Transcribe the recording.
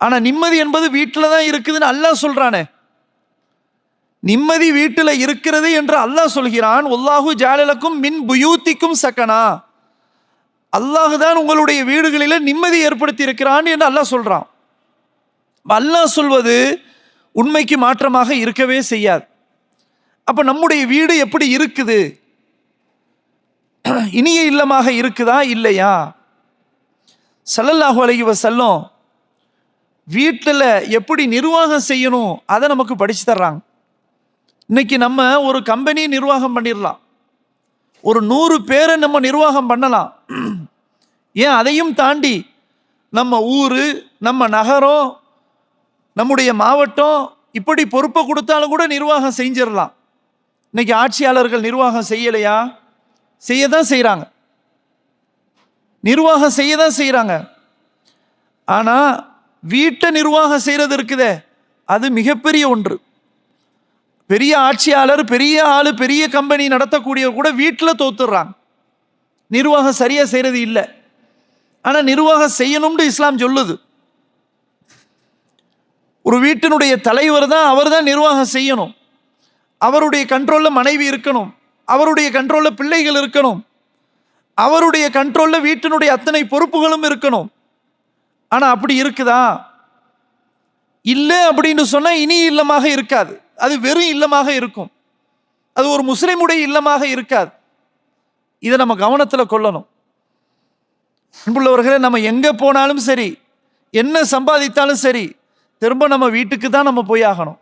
ஆனால் நிம்மதி என்பது வீட்டில் தான் இருக்குதுன்னு அல்லாஹ் சொல்கிறானே நிம்மதி வீட்டில் இருக்கிறது என்று அல்லாஹ் சொல்கிறான் ஒல்லாஹு ஜாலலுக்கும் மின் புயூத்திக்கும் சக்கனா அல்லாஹ் தான் உங்களுடைய வீடுகளில் நிம்மதி ஏற்படுத்தி இருக்கிறான் என்று அல்லாஹ் சொல்கிறான் அல்லாஹ் சொல்வது உண்மைக்கு மாற்றமாக இருக்கவே செய்யாது. அப்போ நம்முடைய வீடு எப்படி இருக்குது? இனிய இல்லமாக இருக்குதா? இல்லையா? சல்லல்லாஹு அலைஹி வசல்லம் வீட்டில் எப்படி நிர்வாகம் செய்யணும் அதை நமக்கு படித்து தர்றாங்க. இன்னைக்கு நம்ம ஒரு கம்பெனி நிர்வாகம் பண்ணிடலாம். ஒரு நூறு பேரை நம்ம நிர்வாகம் பண்ணலாம். ஏன் அதையும் தாண்டி நம்ம ஊர் நம்ம நகரம் நம்முடைய மாவட்டம் இப்படி பொறுப்பை கொடுத்தாலும் கூட நிர்வாகம் செஞ்சிடலாம். இன்னைக்கு ஆட்சியாளர்கள் நிர்வாகம் செய்யலையா? செய்ய தான் செய்கிறாங்க நிர்வாகம் செய்ய தான் செய்கிறாங்க ஆனால் வீட்டை நிர்வாகம் செய்கிறது இருக்குதே. அது மிகப்பெரிய ஒன்று. பெரிய ஆட்சியாளர் பெரிய ஆள் பெரிய கம்பெனி நடத்தக்கூடியவர் கூட வீட்டில் தோத்துடுறாங்க. நிர்வாகம் சரியாக செய்கிறது இல்லை. ஆனால் நிர்வாகம் செய்யணும்னு இஸ்லாம் சொல்லுது. ஒரு வீட்டினுடைய தலைவர் தான் அவர் தான் நிர்வாகம் செய்யணும். அவருடைய கண்ட்ரோலில் மனைவி இருக்கணும். அவருடைய கண்ட்ரோலில் பிள்ளைகள் இருக்கணும். அவருடைய கண்ட்ரோலில் வீட்டினுடைய அத்தனை பொறுப்புகளும் இருக்கணும். ஆனால் அப்படி இருக்குதா? இல்லை அப்படின்னு சொன்னால் இனி இல்லமாக இருக்காது. அது வெறும் இல்லமாக இருக்கும். அது ஒரு முஸ்லீமுடைய இல்லமாக இருக்காது. இதை நம்ம கவனத்தில் கொள்ளணும். அன்புள்ளவர்களே நம்ம எங்கே போனாலும் சரி என்ன சம்பாதித்தாலும் சரி திரும்ப நம்ம வீட்டுக்கு தான் நம்ம போய் ஆகணும்.